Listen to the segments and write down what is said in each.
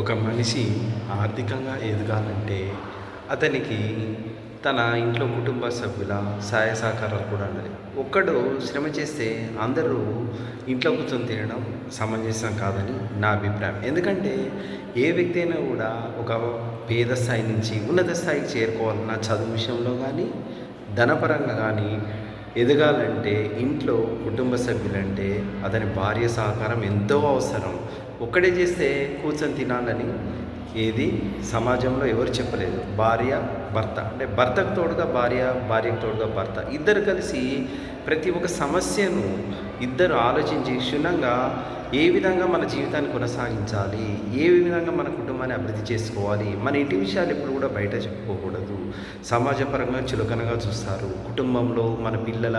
ఒక మనిషి ఆర్థికంగా ఎదగాలంటే అతనికి తన ఇంట్లో కుటుంబ సభ్యుల సహాయ సహకారాలు కూడా ఉండాలి. ఒక్కడు శ్రమ చేస్తే అందరూ ఇంట్లో కూర్చొని తినడం సమంజసం కాదని నా అభిప్రాయం. ఎందుకంటే ఏ వ్యక్తి అయినా కూడా ఒక పేద స్థాయి నుంచి ఉన్నత స్థాయికి చేరుకోవాలన్న చదువు విషయంలో కానీ ధనపరంగా కానీ ఎదగాలంటే ఇంట్లో కుటుంబ సభ్యులంటే అతని భార్య సహకారం ఎంతో అవసరం. ఒక్కడే చేస్తే కూర్చొని తినాలని ఏది సమాజంలో ఎవరు చెప్పలేదు. భార్య భర్త. అంటే భర్తకు తోడుగా భార్య భార్యకు తోడుగా భర్త. ఇద్దరు కలిసి ప్రతి ఒక్క సమస్యను ఇద్దరు ఆలోచించి క్షుణ్ణంగా ఏ విధంగా మన జీవితాన్ని కొనసాగించాలి ఏ విధంగా మన కుటుంబాన్ని అభివృద్ధి చేసుకోవాలి మన ఇంటి విషయాలు ఎప్పుడు కూడా బయట చెప్పుకోకూడదు. సమాజపరంగా చులకనగా చూస్తారు. కుటుంబంలో మన పిల్లల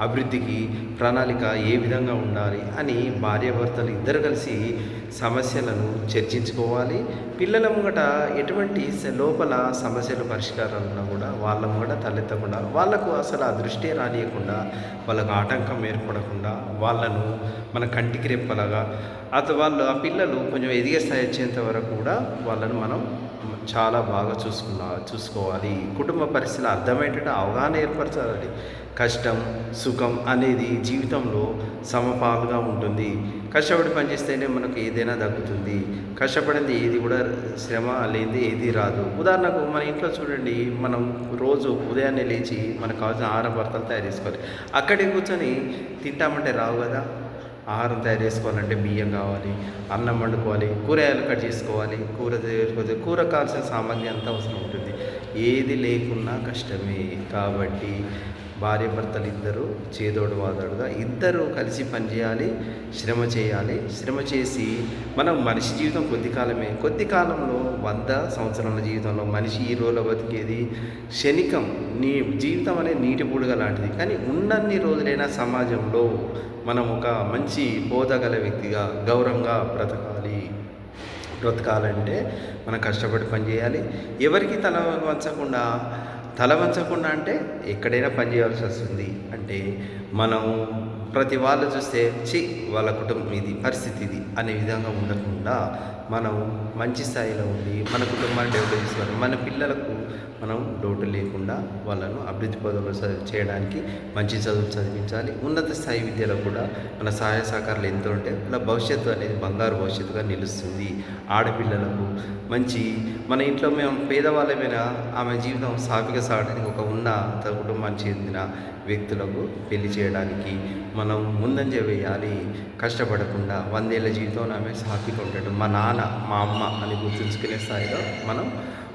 అభివృద్ధికి ప్రణాళిక ఏ విధంగా ఉండాలి అని భార్యాభర్తలు ఇద్దరు కలిసి సమస్యలను చర్చించుకోవాలి. పిల్లల ముంగట ఎటువంటి లోపల సమస్యల పరిష్కారాలు ఉన్నా కూడా వాళ్ళ ముంగట తలెత్తకుండా వాళ్ళకు అసలు ఆ దృష్టి రానియకుండా వాళ్ళకు ఆటంకం ఏర్పడకుండా వాళ్ళను మన కంటికి రెప్పలాగా అత వాళ్ళు ఆ పిల్లలు కొంచెం ఎదిగే స్థాయి వచ్చేంత వరకు కూడా వాళ్ళను మనం చాలా బాగా చూసుకున్నా చూసుకోవాలి. కుటుంబ పరిస్థితులు అర్థమయ్యేటట్టు అవగాహన ఏర్పరచాలి కష్టం సుఖం అనేది జీవితంలో సమపాలుగా ఉంటుంది. కష్టపడి పనిచేస్తేనే మనకు ఏదైనా దక్కుతుంది. కష్టపడింది ఏది కూడా శ్రమ లేనిది ఏది రాదు. ఉదాహరణకు మన ఇంట్లో చూడండి మనం రోజు ఉదయాన్నే లేచి మనకు కావాల్సిన ఆహార భర్తలు తయారు చేసుకోవాలి. అక్కడికి కూర్చొని తింటామంటే రావు కదా. ఆహారం తయారు చేసుకోవాలంటే బియ్యం కావాలి అన్నం వండుకోవాలి కూరగాయలు కట్ చేసుకోవాలి కూర చేసుకోవాలి కూర కావాల్సిన సామాగ్రి అంతా అవసరం ఉంటుంది. ఏది లేకున్నా కష్టమే. కాబట్టి భార్య భర్తలు ఇద్దరు చేదోడు వాదోడుగా ఇద్దరు కలిసి పనిచేయాలి శ్రమ చేయాలి. శ్రమ చేసి మనం మనిషి జీవితం కొద్ది కాలమే. కొద్ది కాలంలో వంద సంవత్సరాల జీవితంలో మనిషి ఈ రోజులో బతికేది క్షణికం నీ జీవితం అనే నీటి బుడగ లాంటిది. కానీ ఉన్నన్ని రోజులైనా సమాజంలో మనం ఒక మంచి హోదా గల వ్యక్తిగా గౌరవంగా బ్రతకాలి. బ్రతకాలంటే మనం కష్టపడి పని చేయాలి ఎవరికి తల వంచకుండా తల వంచకుండా అంటే ఎక్కడైనా పని చేయాల్సి వస్తుంది. అంటే మనం ప్రతి వాళ్ళు చూస్తే చి వాళ్ళ కుటుంబం ఇది పరిస్థితి ఇది అనే విధంగా ఉండకుండా మనం మంచి స్థాయిలో ఉండి మన కుటుంబాన్ని డెవలప్ చేసుకోవాలి. మన పిల్లలకు మనం లోటు లేకుండా వాళ్ళను అభివృద్ధి పదవులు చేయడానికి మంచి చదువులు చదివించాలి. ఉన్నత స్థాయి విద్యలో కూడా మన సహాయ సహకారాలు ఎంతో ఉంటే వాళ్ళ భవిష్యత్తు అనేది బంగారు భవిష్యత్తుగా నిలుస్తుంది. ఆడపిల్లలకు మంచి మన ఇంట్లో మేము పేదవాళ్ళమైనా ఆమె జీవితం సాఫీగా సాగడానికి ఒక ఉన్నత కుటుంబానికి చెందిన వ్యక్తులకు పెళ్ళి చేయడానికి మనం ముందంజ వేయాలి. కష్టపడకుండా వందేళ్ళ జీవితంలో ఆమె సాఫీగా ఉంటాడు మా నాన్న మా అమ్మ అని గుర్తుంచుకునే స్థాయిలో మనం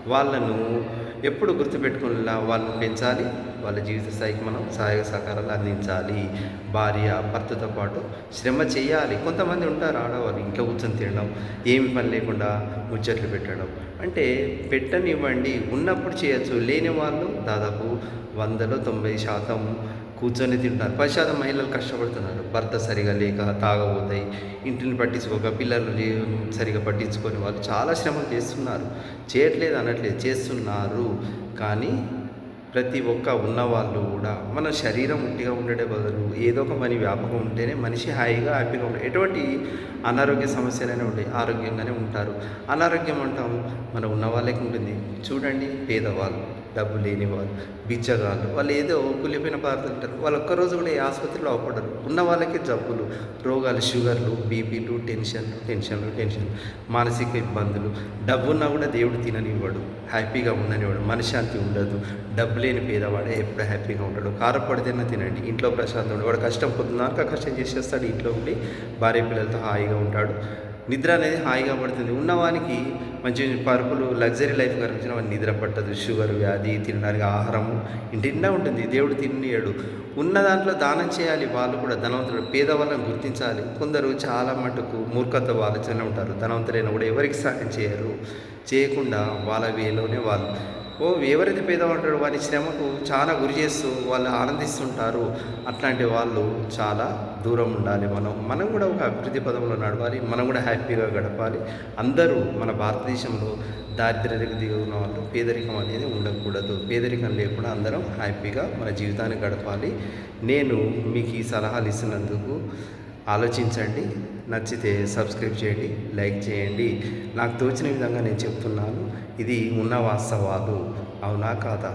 వాళ్ళను ఎప్పుడు గుర్తుపెట్టుకునేలా వాళ్ళని పెంచాలి. వాళ్ళ జీవిత స్థాయికి మనం సహాయ సహకారాలు అందించాలి. భార్య భర్తతో పాటు శ్రమ చేయాలి. కొంతమంది ఉంటారు ఆడవాళ్ళు ఇంట్లో కూర్చొని తినడం ఏమి పని లేకుండా ముచ్చట్లు పెట్టడం. అంటే పెట్టనివ్వండి. ఉన్నప్పుడు చేయొచ్చు. లేని వాళ్ళు దాదాపు వందలో తొంభై శాతం కూర్చొని తింటారు. పది శాతం మహిళలు కష్టపడుతున్నారు. భర్త సరిగా లేక తాగబోతాయి. ఇంటిని పట్టించుకోక పిల్లలు సరిగా పట్టించుకొని వాళ్ళు చాలా శ్రమలు చేస్తున్నారు. చేయట్లేదు అనట్లేదు చేస్తున్నారు. కానీ ప్రతి ఒక్క ఉన్నవాళ్ళు కూడా మన శరీరం ఉట్టిగా ఉండడే బదులు ఏదో ఒక పని వ్యాపకం ఉంటేనే మనిషి హాయిగా హ్యాపీగా ఉంటాడు ఎటువంటి అనారోగ్య సమస్యలైనా ఉంటాయి ఆరోగ్యంగానే ఉంటారు. అనారోగ్యం అంటాం మన ఉన్న వాళ్ళకి ఉంటుంది. చూడండి పేదవాళ్ళు. డబ్బు లేని వాళ్ళు బిచ్చగాళ్ళు వాళ్ళు ఏదో కులిపోయిన పదార్థాలు ఉంటారు. వాళ్ళు ఒక్కరోజు కూడా ఏ ఆసుపత్రిలో అవపడరు ఉన్న వాళ్ళకే జబ్బులు రోగాలు షుగర్లు బీపీలు టెన్షన్లు టెన్షన్లు టెన్షన్ మానసిక ఇబ్బందులు. డబ్బు ఉన్నా కూడా దేవుడు తిననివ్వడు. హ్యాపీగా ఉండనివ్వడు. మనశ్శాంతి ఉండదు. డబ్బు లేని పేదవాడే ఎప్పుడు హ్యాపీగా ఉంటాడు. కారపడితేనే తినండి. ఇంట్లో ప్రశాంతం ఉండడు వాడు కష్టం పొద్దున్నాక కష్టం చేసేస్తాడు. ఇంట్లో ఉండి భార్య పిల్లలతో హాయిగా ఉంటాడు. నిద్ర అనేది హాయిగా పడుతుంది. ఉన్నవానికి మంచి పరుపులు లగ్జరీ లైఫ్ కనిపించిన వాడికి నిద్ర పట్టదు. షుగర్ వ్యాధి తినడానికి ఆహారము ఇంటిండా ఉంటుంది. దేవుడు తినియాడు. ఉన్న దాంట్లో దానం చేయాలి. వాళ్ళు కూడా ధనవంతుడు పేదవాళ్ళని గుర్తించాలి. కొందరు చాలా మటుకు మూర్ఖత ఆలోచన ఉంటారు. ధనవంతులైన కూడా ఎవరికి సహాయం చేయరు. చేయకుండా వాళ్ళ వేలోనే వాళ్ళు. ఓ ఎవరైతే పేదవాడు వారి శ్రమకు చాలా గురి చేస్తూ వాళ్ళు ఆనందిస్తుంటారు. అట్లాంటి వాళ్ళు చాలా దూరం ఉండాలి. మనం మనం కూడా ఒక అభివృద్ధి పదంలో నడవాలి. మనం కూడా హ్యాపీగా గడపాలి. అందరూ మన భారతదేశంలో దారిద్ర్య దిగున్న వాళ్ళు పేదరికం అనేది ఉండకూడదు. పేదరికం లేకుండా అందరం హ్యాపీగా మన జీవితాన్ని గడపాలి. నేను మీకు ఈ సలహాలు ఇస్తున్నందుకు ఆలోచించండి నచ్చితే సబ్స్క్రైబ్ చేయండి లైక్ చేయండి. నాకు తోచిన విధంగా నేను చెప్తున్నాను ఇది ఉన్న వాస్తవాలు. అవునా కాదా?